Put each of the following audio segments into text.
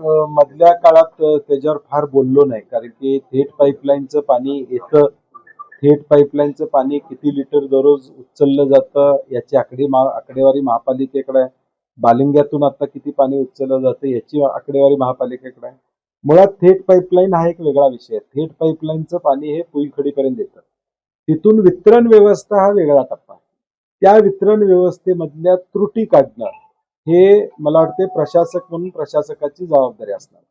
मधल्या काळात त्याच्यावर फार बोललो नाही. कारण की थेट पाईपलाईनचं पाणी येतं. थेट पाईपलाईनचं पाणी किती लिटर दररोज उचललं जातं याची आकडे मा आकडेवारी महापालिकेकडे आहे. बालिंग्यातून आता किती पाणी उचललं जातं याची आकडेवारी महापालिकेकडे आहे. मुळात थेट पाईपलाईन हा एक वेगळा विषय आहे. थेट पाईपलाईनचं पाणी हे पुईखडीपर्यंत येतं. तिथून वितरण व्यवस्था हा वेगळा टप्पा आहे. त्या वितरण व्यवस्थेमधल्या त्रुटी काढणं हे मला वाटते प्रशासक म्हणून प्रशासकाची जबाबदारी असणार.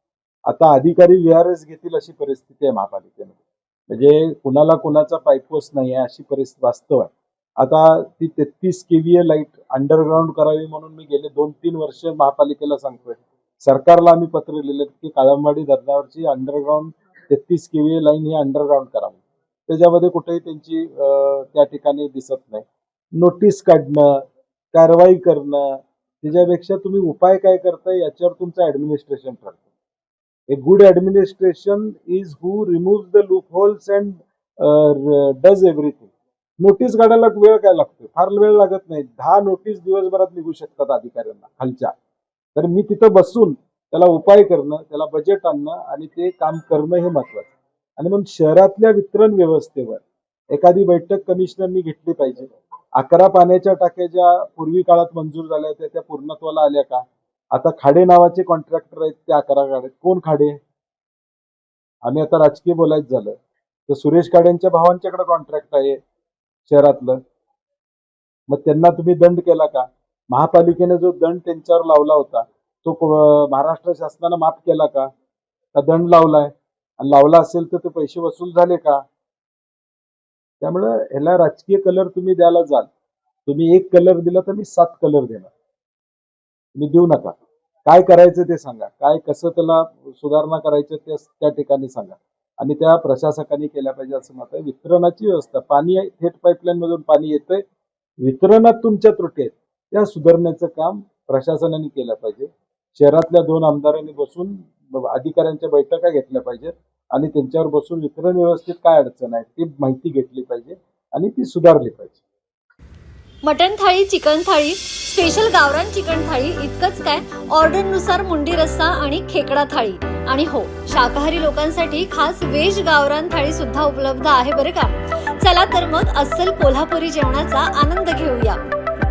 आता अधिकारी व्हीआरएस घेतील अशी परिस्थिती आहे महापालिकेमध्ये. म्हणजे कुणाला कुणाचा पायपोस नाही आहे अशी परिस्थिती वास्तव आहे. आता ती तेहतीस केव्हीए लाइट अंडरग्राऊंड करावी म्हणून मी गेले दोन तीन वर्ष महापालिकेला सांगतोय. सरकारला आम्ही पत्र लिहिलं की काळंबाडी धरणावरची अंडरग्राऊंड तेहतीस केव्हीए लाईन ही अंडरग्राऊंड करावी. त्याच्यामध्ये कुठेही त्यांची त्या ठिकाणी दिसत नाही. नोटीस काढणं कारवाई करणं त्याच्यापेक्षा तुम्ही उपाय काय करताय याच्यावर तुमचं ऍडमिनिस्ट्रेशन ठरतं. A good administration is who remove the loopholes and does everything notice काढायला वेळ काय लागतो फार वेळ लागत नाही. दहा नोटीस दिवसभरात निघू शकतात अधिकाऱ्यांना खालच्या. तर मी तिथं बसून त्याला उपाय करणं त्याला बजेट आणणं आणि ते काम करणं हे महत्वाचं. आणि मग शहरातल्या वितरण व्यवस्थेवर एखादी बैठक कमिशनरनी घेतली पाहिजे. अकरा पाण्याच्या टाक्या ज्या पूर्वी काळात मंजूर झाल्या होत्या त्या पूर्णत्वाला आल्या का? आता खाडे नावाचे कॉन्ट्रॅक्टर आहेत ते अकरा खाडे कोण खाडे? आम्ही आता राजकीय बोलायचं झालं. तर सुरेश खाडेंच्या भावांच्याकडे कॉन्ट्रॅक्ट आहे शहरातलं. मग त्यांना तुम्ही दंड केला का? महापालिकेने जो दंड त्यांच्यावर लावला होता तो महाराष्ट्र शासनानं माफ केला का दंड लावलाय? आणि लावला असेल तर ते पैसे वसूल झाले का? त्यामुळं ह्याला राजकीय कलर तुम्ही द्यायला जाल. तुम्ही एक कलर दिला तर मी सात कलर देणार. तुम्ही देऊ नका. काय करायचं ते सांगा. काय कसं त्याला सुधारणा करायचं ते त्या ठिकाणी सांगा. आणि त्या प्रशासकांनी केल्या पाहिजे असं मत आहे. वितरणाची व्यवस्था पाणी आहे, थेट पाईपलाईन मधून पाणी येतंय. वितरणात तुमच्या त्रुटी आहेत. त्या सुधारण्याचं काम प्रशासनाने केलं पाहिजे. शहरातल्या दोन आमदारांनी बसून अधिकाऱ्यांच्या बैठका घेतल्या पाहिजेत. आणि त्यांच्यावर बसून वितरण व्यवस्थेत काय अडचण आहे ती माहिती घेतली पाहिजे आणि ती सुधारली पाहिजे. मटन थाळी चिकन थाळी स्पेशल गावरान चिकन थाळी इतकंच काय? ऑर्डरनुसार मुंडी रस्सा आणि खेकडा थाळी. आणि हो शाकाहारी लोकांसाठी खास वेज गावरान थाळी सुद्धा उपलब्ध आहे बरं का? चला तर मग अस्सल कोल्हापुरी जेवणाचा आनंद घेऊया.